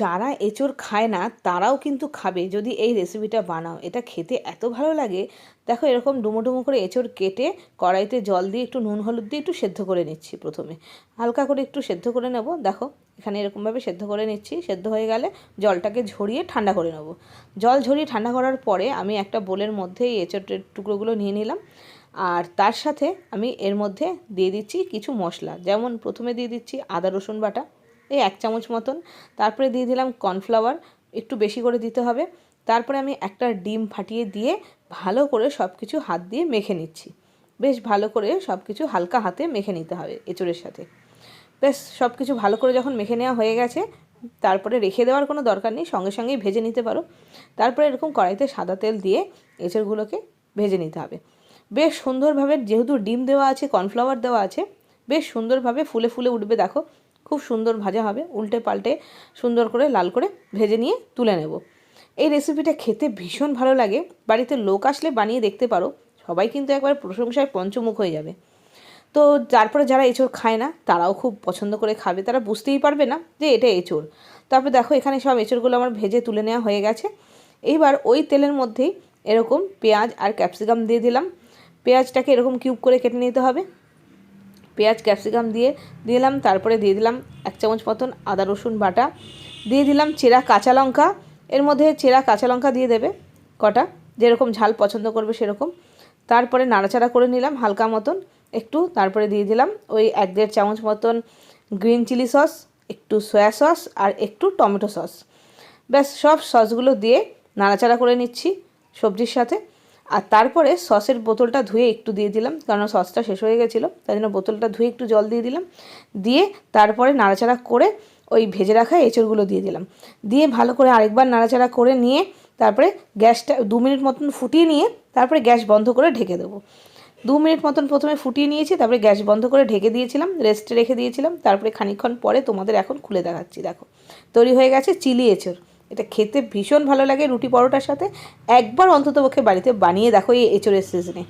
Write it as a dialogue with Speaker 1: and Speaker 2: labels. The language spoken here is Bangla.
Speaker 1: যারা এঁচোড় খায় না, তারাও কিন্তু খাবে। যদি এই রেসিপিটা বানাও, এটা খেতে এত ভালো লাগে। দেখো, এরকম ডুমো ডুমো করে এঁচোড় কেটে কড়াইতে জল দিয়ে একটু নুন, হলুদ দিয়ে একটু সেদ্ধ করে নিচ্ছি প্রথমে। হালকা করে একটু সেদ্ধ করে নেব। দেখো, এখানে এরকমভাবে সেদ্ধ করে নিচ্ছি। সেদ্ধ হয়ে গেলে জলটাকে ঝরিয়ে ঠান্ডা করে নেব। জল ঝরিয়ে ঠান্ডা করার পরে আমি একটা বোলের মধ্যে এই এঁচোড়ের টুকরোগুলো নিয়ে নিলাম। আর তার সাথে আমি এর মধ্যে দিয়ে দিচ্ছি কিছু মশলা। যেমন প্রথমে দিয়ে দিচ্ছি আদা, রসুন বাটা। এই এক চামচ মতন। তারপরে দিয়ে দিলাম কর্নফ্লাওয়ার, একটু বেশি করে দিতে হবে। তারপরে আমি একটা ডিম ফাটিয়ে দিয়ে ভালো করে সব কিছু হাত দিয়ে মেখে নিচ্ছি। বেশ ভালো করে সব কিছু হালকা হাতে মেখে নিতে হবে এঁচড়ের সাথে। বেশ সব কিছু ভালো করে যখন মেখে নেওয়া হয়ে গেছে, তারপরে রেখে দেওয়ার কোনো দরকার নেই, সঙ্গে সঙ্গেই ভেজে নিতে পারো। তারপরে এরকম কড়াইতে সাদা তেল দিয়ে এঁচড়গুলোকে ভেজে নিতে হবে। বেশ সুন্দরভাবে যেহেতু ডিম দেওয়া আছে, কর্নফ্লাওয়ার দেওয়া আছে, বেশ সুন্দরভাবে ফুলে ফুলে উঠবে, দেখো। খুব সুন্দর ভাজা হবে। উল্টে পাল্টে সুন্দর করে লাল করে ভেজে নিয়ে তুলে নেব। এই রেসিপিটা খেতে ভীষণ ভালো লাগে। বাড়িতে লোক আসলে বানিয়ে দেখতে পারো। সবাই কিন্তু একবার প্রশংসায় পঞ্চমুখ হয়ে যাবে। তো তারপরে যারা এঁচোড় খায় না, তারাও খুব পছন্দ করে খাবে। তারা বুঝতেই পারবে না যে এটা এঁচোড়। তারপরে দেখো, এখানে সব এঁচোড়গুলো আমার ভেজে তুলে নেওয়া হয়ে গেছে। এইবার ওই তেলের মধ্যেই এরকম পেঁয়াজ আর ক্যাপসিকাম দিয়ে দিলাম। পেঁয়াজটাকে এরকম কিউব করে কেটে নিতে হবে। পেঁয়াজ, ক্যাপসিকাম দিয়ে দিলাম, তারপরে দিয়ে দিলাম এক চামচ মতন আদা, রসুন বাটা। দিয়ে দিলাম চেরা কাঁচা লঙ্কা। এর মধ্যে চেরা কাঁচা লঙ্কা দিয়ে দেবে কটা, যেরকম ঝাল পছন্দ করবে সেরকম। তারপরে নাড়াচাড়া করে নিলাম হালকা মতন একটু। তারপরে দিয়ে দিলাম ওই এক দেড় চামচ মতন গ্রিন চিলি সস, একটু সয়া সস আর একটু টমেটো সস। ব্যাস, সব সসগুলো দিয়ে নাড়াচাড়া করে নিচ্ছি সবজির সাথে। আর তারপরে সসের বোতলটা ধুয়ে একটু দিয়ে দিলাম কারণ সসটা শেষ হয়ে গেছিল, তাই জন্য বোতলটা ধুয়ে একটু জল দিয়ে দিলাম। দিয়ে তারপরে নাড়াচাড়া করে ওই ভেজে রাখা এঁচড়গুলো দিয়ে দিলাম। দিয়ে ভালো করে আরেকবার নাড়াচাড়া করে নিয়ে তারপরে গ্যাসটা দু মিনিট মতন ফুটিয়ে নিয়ে তারপরে গ্যাস বন্ধ করে ঢেকে দেবো। দু মিনিট মতন প্রথমে ফুটিয়ে নিয়েছি, তারপরে গ্যাস বন্ধ করে ঢেকে দিয়েছিলাম, রেস্টে রেখে দিয়েছিলাম, তারপরে খানিকক্ষণ পরে তোমাদের এখন খুলে দেখাচ্ছি, দেখো। তৈরি হয়ে গেছে চিলি এঁচড়। এটা খেতে ভীষণ ভালো লাগে রুটি পরোটার সাথে। একবার অন্ততপক্ষে বাড়িতে বানিয়ে দেখো এই এঁচড়ের সিজনে